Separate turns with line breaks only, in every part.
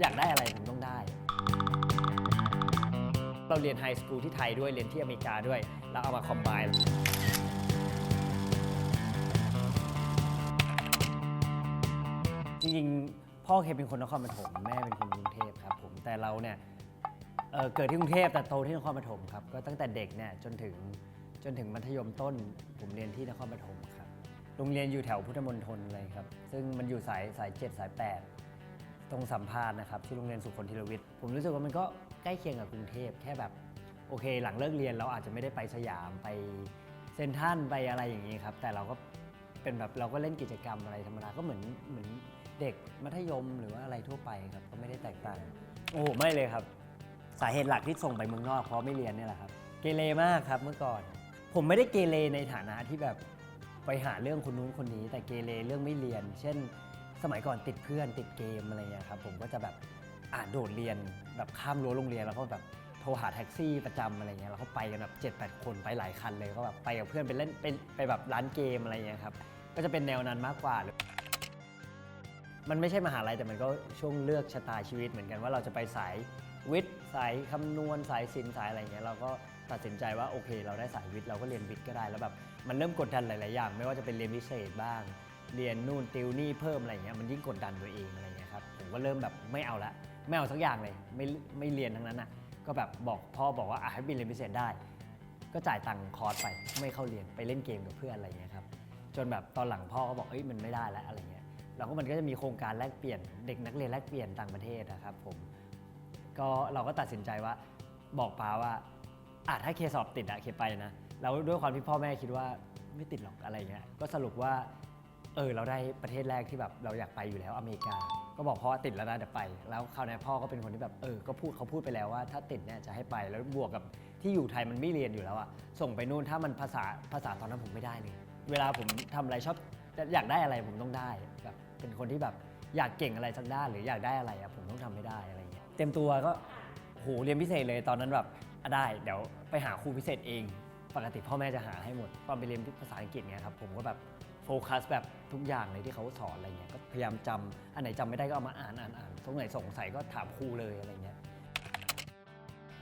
อยากได้อะไรผมต้องได้ เราเรียนไฮสคูลที่ไทยด้วยเรียนที่อเมริกาด้วย แล้วเอามาคอมไบน์จริงๆ พ่อเคยเป็นคนนครปฐมแม่เป็นคนกรุงเทพครับผมแต่เราเนี่ยเเกิดที่กรุงเทพแต่โตที่นครปฐมครับก็ตั้งแต่เด็กเนี่ยจนถึงจนถึงมัธยมต้น ผมเรียนที่นครปฐมครับโรงเรียนอยู่แถวพุทธมณฑลเลยครับ ซึ่งมันอยู่สายสายเจ็ดสายแปด ตรงสัมภาษณ์นะครับที่โรงเรียนสุคนธีรวิทย์ผมรู้สึกว่ามันก็ใกล้เคียงกับกรุงเทพแค่แบบโอเค หลังเลิกเรียนเราอาจจะไม่ได้ไปสยามไปเซนทรัลไปอะไรอย่างนี้ครับแต่เราก็เป็นแบบเราก็เล่นกิจกรรมอะไรธรรมดาก็เหมือนเหมือนเด็กมัธยมหรือว่าอะไรทั่วไปครับก็ไม่ได้แตกต่าง โอ้โหไม่เลยครับ สาเหตุหลักที่ส่งไปเมืองนอกเพราะไม่เรียนเนี่ยแหละครับเกเรมากครับเมื่อก่อน ผมไม่ได้เกเรในฐานะที่แบบไปหาเรื่องคนนู้นคนนี้ แต่เกเรเรื่องไม่เรียน เช่น สมัยก่อนติดเพื่อนติดเกมอะไรเงี้ยครับผมก็จะแบบอ่านโดดเรียนแบบข้ามรั้วโรงเรียนแล้วก็แบบโทรหาแท็กซี่ประจำอะไรเงี้ยแล้วก็ไปกันแบบ7 8คนไปหลายคันเลยก็แบบไปกับเพื่อนไปเล่นไปไปแบบร้านเกมอะไรเงี้ยครับก็จะเป็นแนวนั้นมากกว่ามันไม่ใช่มหาลัยแต่มันก็ช่วงเลือกชะตาชีวิตเหมือนกันว่าเราจะไปสายวิทย์สายคำนวณสายศิลป์สายอะไรเงี้ยเราก็ตัดสินใจว่าโอเค เราได้สายวิทย์เราก็เรียนวิทย์ก็ได้แล้วแบบมันเริ่มกดดันหลาย ๆ อย่าง ไม่ว่าจะเป็นเรียนพิเศษบ้าง เรียนนู่นติวนี่เพิ่มอะไรเงี้ยมันยิ่งกดดันตัวเองอะไรเงี้ยครับผมก็เริ่มแบบไม่เอาละไม่เอาสักอย่างเลยไม่ไม่เรียนทั้งนั้นอะก็แบบบอกพ่อบอกว่าอะให้บินเรียนพิเศษได้ ก็จ่ายตังค์คอร์สไปไม่เข้าเรียนไปเล่นเกมกับเพื่อนอะไรเงี้ยครับจนแบบตอนหลังพ่อก็บอกเอ้ยมันไม่ได้แล้วอะไรเงี้ยเราก็มันก็จะมีโครงการแลกเปลี่ยนเด็กนักเรียนแลกเปลี่ยนต่างประเทศนะครับผมก็เราก็ตัดสินใจว่าบอกป้าว่าอะถ้าเคสอบติดอะเคไปนะแล้วด้วยความที่พ่อแม่คิดว่าไม่ติดหรอกอะไรเงี้ยก็สรุปว่า เออเราได้ประเทศแรกที่แบบเราอยากไปอยู่แล้วอเมริกา ก็บอกพ่อติดแล้วนะเดี๋ยวไป แล้วคราวนี้พ่อก็เป็นคนที่แบบเออก็พูดเขาพูดไปแล้วว่า ถ้าติดเนี่ยจะให้ไปแล้วบวกกับที่อยู่ไทยมันไม่เรียนอยู่แล้วอะส่งไปนู่นถ้ามันภาษาภาษาตอนนั้นผมไม่ได้เลย เวลาผมทำอะไรชอบอยากได้อะไรผมต้องได้แบบเป็นคนที่แบบอยากเก่งอะไรสักด้านหรืออยากได้อะไรอะผมต้องทำให้ได้อะไรเงี้ยเต็มตัวก็โหเรียนพิเศษเลยตอนนั้นแบบอะได้เดี๋ยวไปหาครูพิเศษเอง ปกติพ่อแม่จะหาให้หมดตอนไปเรียนภาษาอังกฤษเนี่ยครับผมก็แบบ โฟกัสแบบทุกอย่างเลยที่เขาสอนอะไรเงี้ยก็พยายามจำอันไหนจำไม่ได้ก็เอามาอ่านอ่านอ่านตรงไหนสงสัยก็ถามครูเลยอะไรเงี้ย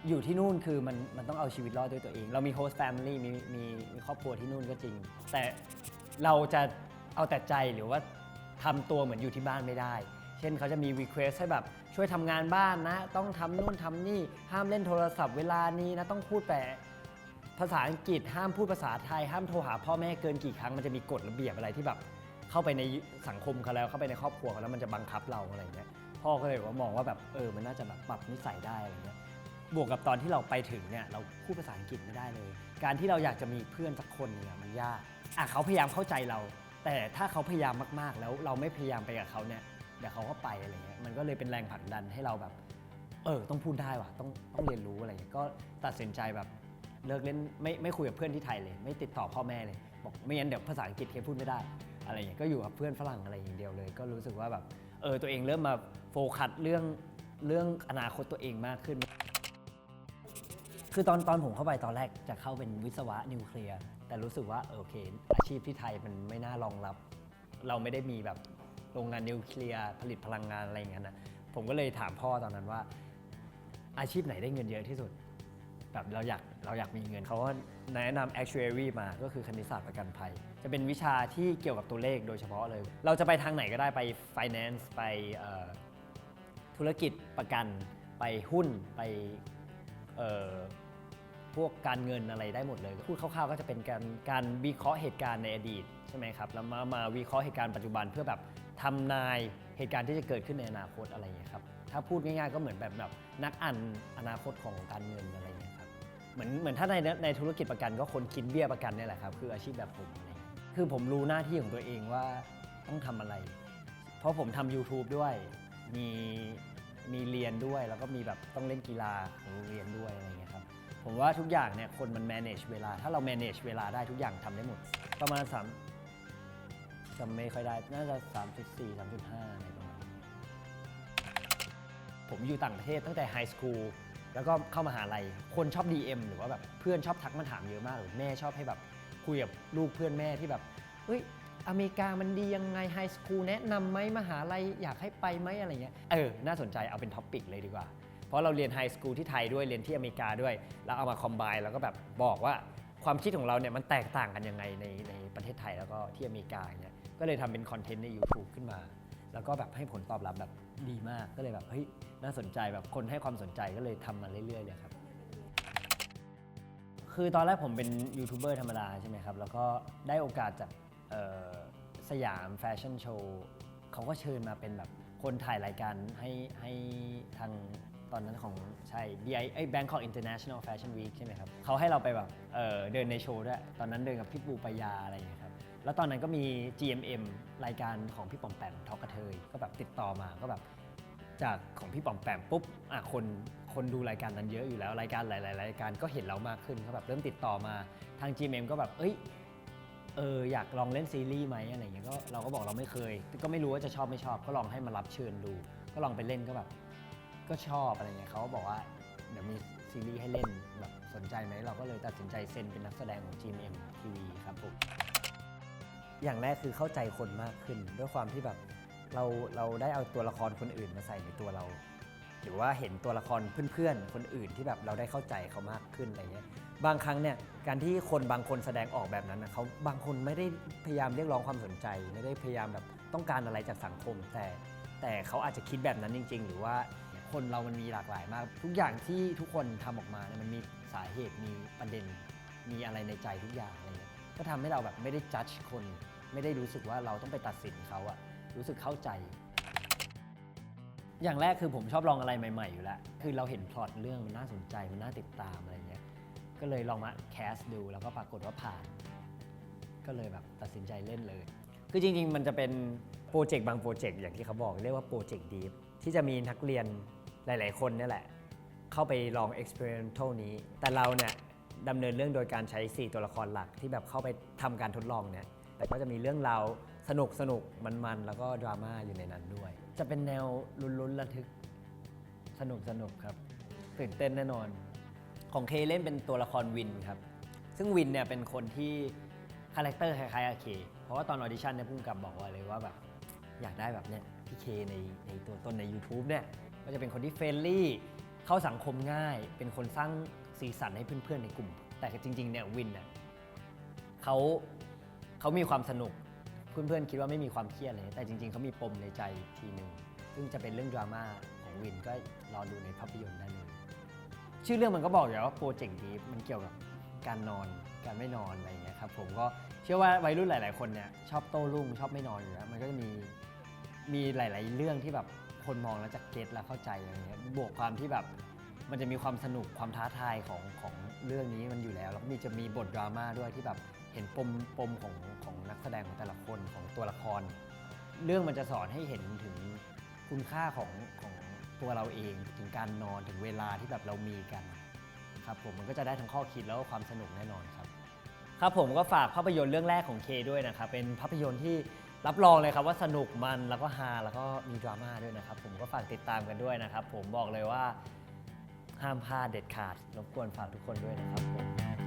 อยู่ที่นู่นคือมันมันต้องเอาชีวิตรอดด้วยตัวเอง เรามีโฮสต์แฟมิลี่มีมีมีครอบครัวที่นู่นก็จริง แต่เราจะเอาแต่ใจหรือว่าทำตัวเหมือนอยู่ที่บ้านไม่ได้ เช่นเขาจะมีรีเควสให้แบบช่วยทำงานบ้านนะ ต้องทำนู่นทำนี่ห้ามเล่นโทรศัพท์เวลานี้นะต้องพูดแต่ ภาษาอังกฤษห้ามพูดภาษาไทย ห้ามโทรหาพ่อแม่เกินกี่ครั้งมันจะมีกฎระเบียบอะไรที่แบบเข้าไปในสังคมเขาแล้วเข้าไปในครอบครัวเขาแล้วมันจะบังคับเราอะไรเงี้ยพ่อก็เลยว่ามองว่าแบบเออมันน่าจะแบบปรับนิสัยได้อะไรเงี้ยบวกกับตอนที่เราไปถึงเนี่ยเราพูดภาษาอังกฤษไม่ได้เลย การที่เราอยากจะมีเพื่อนสักคนเนี่ยมันยากอะเขาพยายามเข้าใจเรา แต่ถ้าเขาพยายามมากๆ แล้วเราไม่พยายามไปกับเขาเนี่ยเดี๋ยวเขาก็ไปอะไรเงี้ยมันก็เลยเป็นแรงผลักดันให้เราแบบ เออต้องพูดได้ว่ะต้องต้องเรียนรู้อะไรเงี้ยก็ตัดสินใจแบบ เลิกเล่นไม่ไม่คุยกับเพื่อนที่ไทยเลย ไม่ติดต่อพ่อแม่เลย บอกไม่งั้นเดี๋ยวภาษาอังกฤษเคพูดไม่ได้ อะไรอย่างเงี้ยก็อยู่กับเพื่อนฝรั่งอะไรอย่างเดียวเลย ก็รู้สึกว่าแบบเออตัวเองเริ่มมาโฟกัสเรื่องเรื่องอนาคตตัวเองมากขึ้น คือตอนตอนผมเข้าไปตอนแรกจะเข้าเป็นวิศวะนิวเคลียร์แต่รู้สึกว่าเออโอเค อาชีพที่ไทยมันไม่น่ารองรับ เราไม่ได้มีแบบโรงงานนิวเคลียร์ผลิตพลังงานอะไรอย่างเงี้ยนะผมก็เลยถามพ่อตอนนั้นว่า อาชีพไหนได้เงินเยอะที่สุด แบบเราอยากเราอยากมีเงินเขาก็แนะนำ actuary มาก็คือคณิตศาสตร์ประกันภัย จะเป็นวิชาที่เกี่ยวกับตัวเลขโดยเฉพาะเลย เราจะไปทางไหนก็ได้ไป finance ไปธุรกิจประกัน ไปหุ้นไปพวกการเงินอะไรได้หมดเลย พูดคร่าวๆก็จะเป็นการการวิเคราะห์เหตุการณ์ในอดีตใช่ไหมครับแล้วมามาวิเคราะห์เหตุการณ์ปัจจุบันเพื่อแบบทำนายเหตุการณ์ที่จะเกิดขึ้นในอนาคตอะไรอย่างเงี้ครับถ้าพูดง่ายๆก็เหมือนแบบแบบนักอ่านอนาคตของการเงินอะไร เหมือนเหมือนถ้าในในธุรกิจประกันก็คนคิดเบี้ยประกันเนี่ยแหละครับคืออาชีพแบบผมเงี้ยคือผมรู้หน้าที่ของตัวเองว่าต้องทำอะไร เพราะผมทำ YouTube ด้วยมีมีเรียนด้วย แล้วก็มีแบบต้องเล่นกีฬาของโรงเรียนด้วยอะไรเงี้ยครับผมว่าทุกอย่างเนี่ยคนมัน manage เวลา ถ้าเรา manage เวลาได้ทุกอย่างทำได้หมด ประมาณ3จำไม่ค่อยได้ น่าจะ 3.4 3.5อะไรประมาณนี้ผมอยู่ต่างประเทศตั้งแต่ไฮสคูล แล้วก็เข้ามาหาลัยคนชอบ DM หรือว่าแบบเพื่อนชอบทักมาถามเยอะมากหรือแม่ชอบให้แบบคุยกับลูกเพื่อนแม่ที่แบบเฮ้ยอเมริกามันดียังไงไฮสคูลแนะนำไหมมหาลัยอยากให้ไปไหมอะไรเงี้ยเออ น่าสนใจเอาเป็นท็อปปิกเลยดีกว่า เพราะเราเรียนไฮสคูลที่ไทยด้วยเรียนที่อเมริกาด้วย แล้วเอามาคอมไบแล้วก็แบบบอกว่าความคิดของเราเนี่ยมันแตกต่างกันยังไงในในประเทศไทยแล้วก็ที่อเมริกาอย่างเงี้ยก็เลยทำเป็นคอนเทนต์ใน YouTube ขึ้นมา แล้วก็แบบให้ผลตอบรับแบบดีมากก็เลยแบบเฮ้ยน่าสนใจแบบคนให้ความสนใจก็เลยทำมาเรื่อยๆเลยครับ คือตอนแรกผมเป็นยูทูบเบอร์ธรรมดาใช่ไหมครับ แล้วก็ได้โอกาสจากเอ่อสยามแฟชั่นโชว์เขาก็เชิญมาเป็นแบบคนถ่ายรายการให้ให้ทางตอนนั้นของใช่ BI ไอ้ Bangkok International Fashion Week ใช่ไหมครับเขาให้เราไปแบบเอ่อเดินในโชว์ด้วย ตอนนั้นเดินกับพี่ปูปายาอะไรอย่างเงี้ย แล้วตอนนั้นก็มี GMM รายการของพี่ปอมแปมทอกกระเทยก็แบบติดต่อมาก็แบบจากของพี่ปอมแปมปุ๊บอะคนคนดูรายการนั้นเยอะอยู่แล้วรายการหลายๆรายการก็เห็นเรามากขึ้นเขาแบบเริ่มติดต่อมาทาง GMM ก็แบบเอ้ยเอออยากลองเล่นซีรีส์ไหมอะไรอย่างเงี้ยก็เราก็บอกเราไม่เคย ก็ไม่รู้ว่าจะชอบไม่ชอบ ก็ลองให้มารับเชิญดู ก็ลองไปเล่นก็แบบ ก็ชอบอะไรเงี้ยเขาก็บอกว่าเดี๋ยวมีซีรีส์ให้เล่นแบบสนใจไหมเราก็เลยตัดสินใจเซ็นเป็นนักแสดงของ GMM TV ครับผม อย่างแรกคือเข้าใจคนมากขึ้น ด้วยความที่แบบเราเราได้เอาตัวละครคนอื่นมาใส่ในตัวเรา หรือว่าเห็นตัวละครเพื่อนๆ คนอื่นที่แบบเราได้เข้าใจเขามากขึ้นอะไรเงี้ยบางครั้งเนี่ยการที่คนบางคนแสดงออกแบบนั้นนะเขาบางคนไม่ได้พยายามเรียกร้องความสนใจ ไม่ได้พยายามแบบต้องการอะไรจากสังคม แต่ แต่เขาอาจจะคิดแบบนั้นจริง ๆ หรือว่าคนเรามันมีหลากหลายมาก ทุกอย่างที่ทุกคนทำออกมาเนี่ยมันมีสาเหตุมีประเด็นมีอะไรในใจทุกอย่างอะไรเงี้ยก็ทำให้เราแบบไม่ได้จัดคน ไม่ได้รู้สึกว่าเราต้องไปตัดสินเขาอะรู้สึกเข้าใจ อย่างแรกคือผมชอบลองอะไรใหม่ ๆ อยู่แล้ว คือเราเห็นพล็อตเรื่องมันน่าสนใจมันน่าติดตามอะไรเงี้ยก็เลยลองมาแคสดูแล้วก็ปรากฏว่าผ่าน ก็เลยแบบตัดสินใจเล่นเลย คือจริง ๆ มันจะเป็นโปรเจกต์บางโปรเจกต์อย่างที่เขาบอกเรียกว่าโปรเจกต์ดีฟที่จะมีนักเรียนหลาย ๆ คนเนี่ยแหละ เข้าไปลอง experimental นี้ แต่เราเนี่ยดำเนินเรื่องโดยการใช้ 4 ตัวละครหลักที่แบบเข้าไปทำการทดลองเนี่ย ก็จะมีเรื่องราวสนุกสนุกมันๆ แล้วก็ดราม่าอยู่ในนั้นด้วย จะเป็นแนวลุ้นๆระทึกสนุกสนุกครับ ตื่นเต้นแน่นอน ของเคเล่นเป็นตัวละครวินครับ ซึ่งวินเนี่ยเป็นคนที่คาแรคเตอร์คล้ายๆกับเค เพราะว่าตอนออดิชั่นเนี่ยพุ่งกับบอกไว้เลยว่าแบบอยากได้แบบเนี้ยพี่เคในในตัวตนใน YouTube เนี่ยก็จะเป็นคนที่เฟรนลี่ เข้าสังคมง่าย เป็นคนสร้างสีสันให้เพื่อนๆในกลุ่ม แต่จริงๆเนี่ยวินเนี่ยเขา เขามีความสนุก เพื่อนๆคิดว่าไม่มีความเครียดเลย แต่จริงๆ เขามีปมในใจทีหนึ่งซึ่งจะเป็นเรื่องดราม่าของวินก็รอดูในภาพยนตร์ได้เลยชื่อเรื่องมันก็บอกอยู่แล้วว่าโปรเจกต์ดีมันเกี่ยวกับการนอนการไม่นอนอะไรอย่างเงี้ยครับผมก็เชื่อว่าวัยรุ่นหลาย ๆ คนเนี่ยชอบโต้รุ่งชอบไม่นอนอยู่แล้วมันก็จะมีมีหลาย ๆ เรื่องที่แบบคนมองแล้วจะเก็ตและเข้าใจอะไรเงี้ยบวกความที่แบบมันจะมีความสนุกความท้าทายของของเรื่องนี้มันอยู่แล้ว แล้วมีจะมีบทดราม่าด้วยที่แบบ เห็นปมปมของของนักแสดงของแต่ละคนของตัวละคร เรื่องมันจะสอนให้เห็นถึงคุณค่าของของตัวเราเองถึงการนอนถึงเวลาที่แบบเรามีกันครับผมมันก็จะได้ทั้งข้อคิดแล้วก็ความสนุกแน่นอนครับ ครับผมก็ฝากภาพยนตร์เรื่องแรกของเคด้วยนะครับ เป็นภาพยนตร์ที่รับรองเลยครับว่าสนุกมันแล้วก็ฮาแล้วก็มีดราม่าด้วยนะครับ ผมก็ฝากติดตามกันด้วยนะครับ ผมบอกเลยว่าห้ามพลาดเด็ดขาดรบกวนฝากทุกคนด้วยนะครับผม